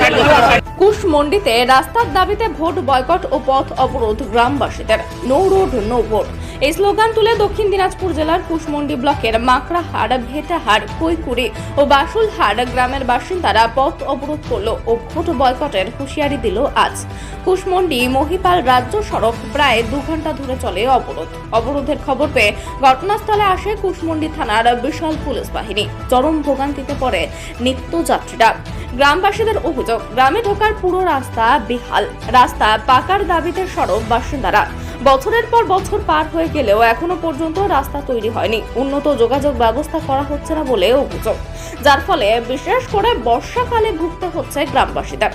Saludos. কুশমন্ডিতে রাস্তার দাবিতে vote boycott ও পথ অবরোধ গ্রামবাসীদের। No road, no vote. এই স্লোগান তুলে দক্ষিণ দিনাজপুর জেলার কুশমন্ডি ব্লকের মাকড়াহাট ভেটাহাট কৈকুড়ি ও বাসুলহাট গ্রামের বাসিন্দারা পথ অবরোধ করল ও ভোট বয়কটের হুঁশিয়ারি দিল আজ। কুশমন্ডি মহিপাল রাজ্য সড়ক প্রায় দু ঘণ্টা ধরে চলে অবরোধ। অবরোধের খবর পেয়ে ঘটনাস্থলে আসে কুশমন্ডি থানার বিশাল পুলিশ বাহিনী। চরম ভোগান্তিতে পড়ে নিত্যযাত্রীরা। গ্রামবাসীদের অভিযোগ, গ্রামে ঢোকার পুরো রাস্তা বেহাল। রাস্তা পাকার দাবিতে সড়ক বাসিন্দারা। বছরের পর বছর পার হয়ে গেলেও এখনও পর্যন্ত রাস্তা তৈরি হয়নি। উন্নত যোগাযোগ ব্যবস্থা করা হচ্ছে না বলে অভিযোগ। যার ফলে বিশেষ করে বর্ষাকালে ভুগতে হচ্ছে গ্রামবাসীদের।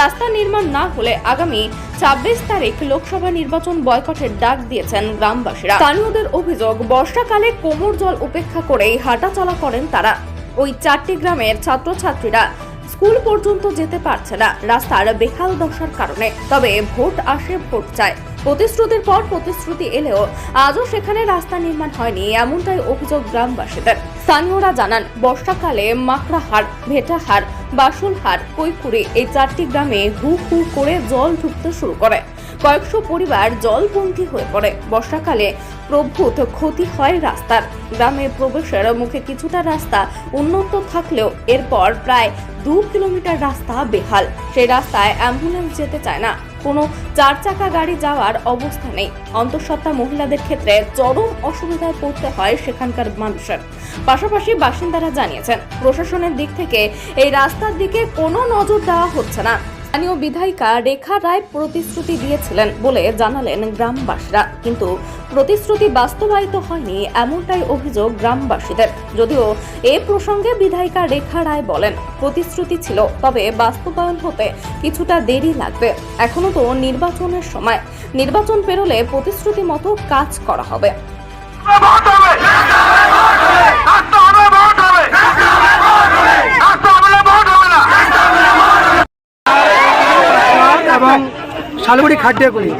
রাস্তা নির্মাণ না হলে আগামী ছাব্বিশ তারিখ লোকসভা নির্বাচন বয়কটের ডাক দিয়েছেন গ্রামবাসীরা। স্থানীয়দের অভিযোগ, বর্ষাকালে কোমর জল উপেক্ষা করেই হাঁটাচলা করেন তারা। ওই চারটি গ্রামের ছাত্রছাত্রীরা স্কুল পর্যন্ত যেতে পারছে না। রাস্তার বেহাল দশার কারণে। তবে ভোট আসে, ভোট চায় প্রতিশ্রুতির পর প্রতিশ্রুতি এলেও আজও সেখানে রাস্তা নির্মাণ হয়নি, এমনটাই অভিযোগ গ্রামবাসীদের। স্থানীয়রা জানান, বর্ষাকালে মাকড়াহাট ভেটাহার, বাসুলহার কৈকুড়ি এই চারটি গ্রামে হু হু করে জল ঢুকতে শুরু করে। কয়েকশো পরিবার জলবন্দী হয়ে পড়ে। বর্ষাকালে প্রভূত ক্ষতি হয় রাস্তার। গ্রামে প্রবেশের মুখে কিছুটা রাস্তা উন্নত থাকলেও এরপর প্রায় দু কিলোমিটার রাস্তা বেহাল। সেই রাস্তায় অ্যাম্বুলেন্স যেতে চায় না। কোনো চার চাকা গাড়ি যাওয়ার অবস্থা নেই। অন্তঃসত্ত্বা মহিলাদের ক্ষেত্রে চরম অসুবিধায় পড়তে হয় সেখানকার মানুষের। পাশাপাশি বাসিন্দারা জানিয়েছেন, প্রশাসনের দিক থেকে এই রাস্তার দিকে কোনো নজর দেওয়া হচ্ছে না। স্থানীয় বিধায়িকা রেখা রায় প্রতিশ্রুতি দিয়েছিলেন বলে জানালেন গ্রামবাসীরা কিন্তু প্রতিশ্রুতি বাস্তবায়িত হয়নি এমনটাই অভিযোগ গ্রামবাসীদের যদিও এ প্রসঙ্গে বিধায়িকা রেখা রায় বলেন প্রতিশ্রুতি ছিল তবে বাস্তবায়ন হতে কিছুটা দেরি লাগবে এখনও তো নির্বাচনের সময় নির্বাচন পেরোলে প্রতিশ্রুতি মতো কাজ করা হবে ভোট হবে রাস্তা হবে ভোট হবে রাস্তা হবে না ভোট হবে না এবং শালগুড়ি খাটিয়াগুলি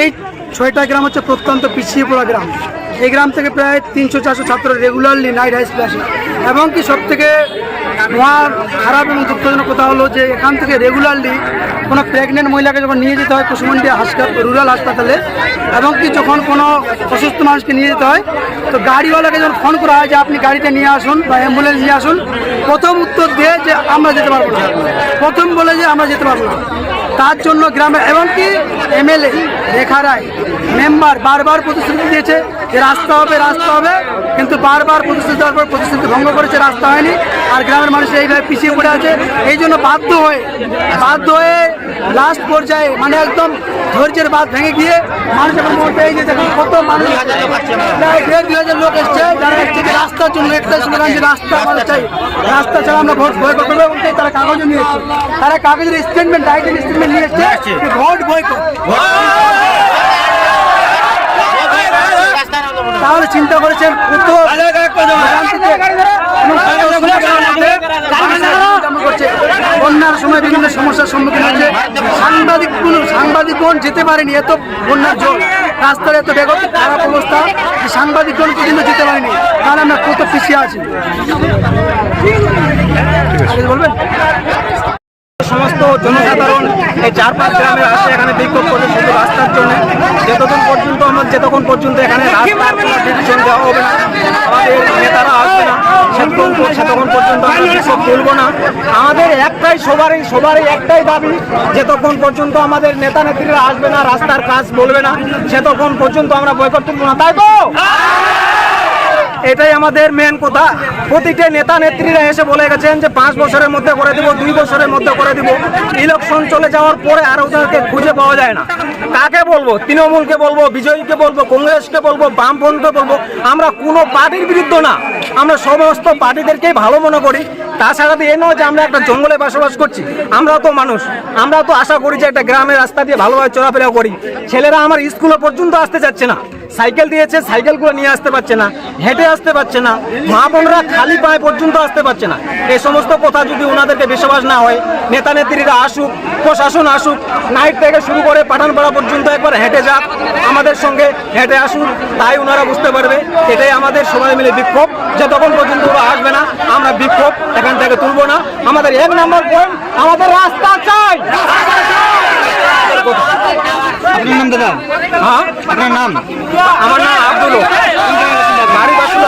এই ছয়টা গ্রাম হচ্ছে প্রত্যন্ত পিছিয়ে পড়া গ্রাম। এই গ্রাম থেকে প্রায় তিনশো চারশো ছাত্র রেগুলারলি নাইট হাই স্কুলে আসে। এবং কি সব থেকে মহা খারাপ এবং দুঃখজনক কথা হলো যে এখান থেকে রেগুলারলি কোনো প্রেগনেন্ট মহিলাকে যখন নিয়ে যেতে হয় কুসুমন্ডি হাসপাতাল রুরাল হাসপাতালে, এবং কি যখন কোনো অসুস্থ মানুষকে নিয়ে যেতে হয়, তো গাড়িওয়ালাকে যখন ফোন করা হয় যে আপনি গাড়িতে নিয়ে আসুন বা অ্যাম্বুলেন্স নিয়ে আসুন, প্রথম উত্তর দিয়ে যে আমরা যেতে পারব না। প্রথম বলে যে আমরা যেতে পারব না। তার জন্য গ্রামে এমনকি এমএলএ রেখা রায় মেম্বার বারবার প্রতিশ্রুতি দিয়েছে যে রাস্তা হবে রাস্তা হবে, কিন্তু বারবার প্রতিশ্রুতি দেওয়ার পর প্রতিশ্রুতি ভঙ্গ করেছে, রাস্তা হয়নি, আর গ্রামের মানুষ এইভাবে পিছিয়ে পড়ে আছে। এই জন্য বাধ্য হয়ে বাধ্য হয়ে লাস্ট পর্যায়ে মানে একদম ধৈর্যের বাদ ভেঙে গিয়ে মানুষ এখন বলতে এই যে দেখুন কত মানুষ প্রায় দেড় দুই হাজার লোক এসছে যারা এসছে যে রাস্তার জন্য একটা স্লোগান যে রাস্তা আমাদের চাই। রাস্তা ছাড়া আমরা ভোট বয় করব এবং তারা কাগজও নিয়ে এসছে। তারা কাগজের স্টেটমেন্ট ডাইরেক্ট স্টেটমেন্ট নিয়ে এসছে ভোট বয় তাহলে চিন্তা করেছেন কত। বন্যার সময় বিভিন্ন সমস্যার সম্মুখীন হচ্ছে। সাংবাদিক কোন যেতে পারেনি এত বন্যার জল রাস্তার এত বেগত খারাপ অবস্থা যে সাংবাদিকগণ পর্যন্ত যেতে পারেনি। তাহলে আমরা কত পিছিয়ে আছি? বলবেন? সমস্ত জনসাধারণ এই চার পাঁচ গ্রামের আসে, এখানে বিক্ষোভ করে শুধু রাস্তার জন্য। যতক্ষণ পর্যন্ত আমার, যতক্ষণ পর্যন্ত এখানে রাস্তার দেওয়া হবে না, আমাদের নেতারা আসবে না সেতক্ষণ পর্যন্ত আমরা বিক্ষোভ না। আমাদের একটাই সবারই সবারই একটাই দাবি, যতক্ষণ পর্যন্ত আমাদের নেতা নেত্রীরা আসবে না, রাস্তার কাজ বলবে না, সেতক্ষণ পর্যন্ত আমরা বয়কট তুলব না। তাই তো? এটাই আমাদের মেন কথা। প্রতিটা নেতা নেত্রীরা এসে বলে গেছেন যে পাঁচ বছরের মধ্যে করে দিব, দুই বছরের মধ্যে করে দিব। ইলেকশন চলে যাওয়ার পরে আর ওদেরকে খুঁজে পাওয়া যায় না। কাকে বলব? তৃণমূলকে বলব, বিজয়ীকে বলব, কংগ্রেসকে বলব, বামপন্থকে বলব। আমরা কোনো পার্টির বিরুদ্ধে না। আমরা সমস্ত পার্টিদেরকেই ভালো মনে করি। তাছাড়া তো এ নয় যে আমরা একটা জঙ্গলে বসবাস করছি। আমরাও তো মানুষ। আমরাও তো আশা করি যে একটা গ্রামের রাস্তা দিয়ে ভালোভাবে চলাফেরা করি। ছেলেরা আমার স্কুলে পর্যন্ত আসতে চাচ্ছে না। সাইকেল দিয়েছে, সাইকেলগুলো নিয়ে আসতে পারছে না, হেঁটে আসতে পারছে না, মা বোনরা খালি পায়ে পর্যন্ত আসতে পারছে না। এই সমস্ত কথা যদি ওনাদেরকে বিশ্বাস না হয়, নেতা নেত্রীরা আসুক, প্রশাসন আসুক নাইট থেকে শুরু করে পাঠানপাড়া পর্যন্ত একবার হেঁটে যাক, আমাদের সঙ্গে হেঁটে আসুন তাই ওনারা বুঝতে পারবে, এটাই আমাদের সবাই মিলে বিক্ষোভ। যে তখন পর্যন্ত ওরা আসবে না, আমরা বিক্ষোভ, এখান থেকে তুলবো না। আমাদের এক নম্বর পয়েন্ট আমাদের রাস্তা চাই। আপনার নাম? আমার নাম আব্দুল। বাড়ি বাসুল